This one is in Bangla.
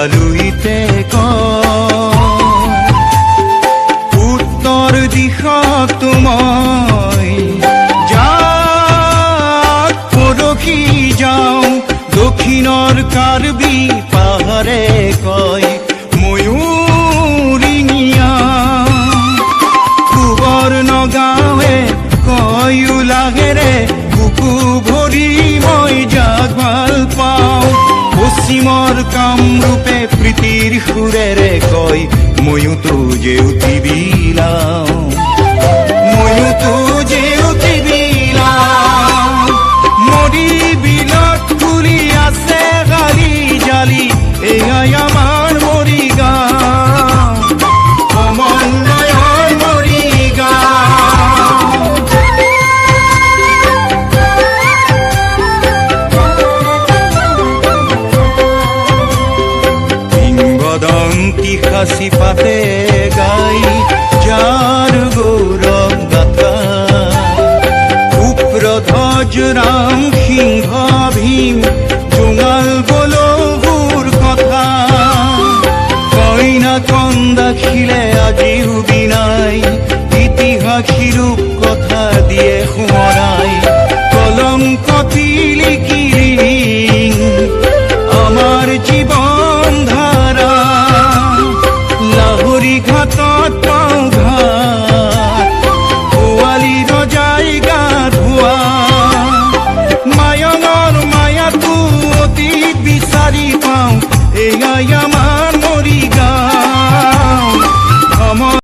আলুইতে কয় উত্তৰ দিশত মই যাক পৰখি যাওঁ দক্ষিণৰ কাৰ্বি পাহাৰে কয় ময়ূৰিঙিয়া পূবৰ নগাঁৱে কয় উলাহেৰে পশ্চিমৰ কামরূপে প্রীতির সুৰেৰে কয় ময়ো তো যে বিলাওঁ কিংবদন্তি সাঁচি পাতে গাই যাৰ গৌৰৱ গাথা উপ্ৰধ্বজ ৰাম সিংহ ভীম জোঙাল বলহুৰ কথা কইনা কন্দাখিলে আজিও বিনাই ইতিহাসী ৰূপ কথা দিয়ে সোঁৱৰাই আমার মরিগা।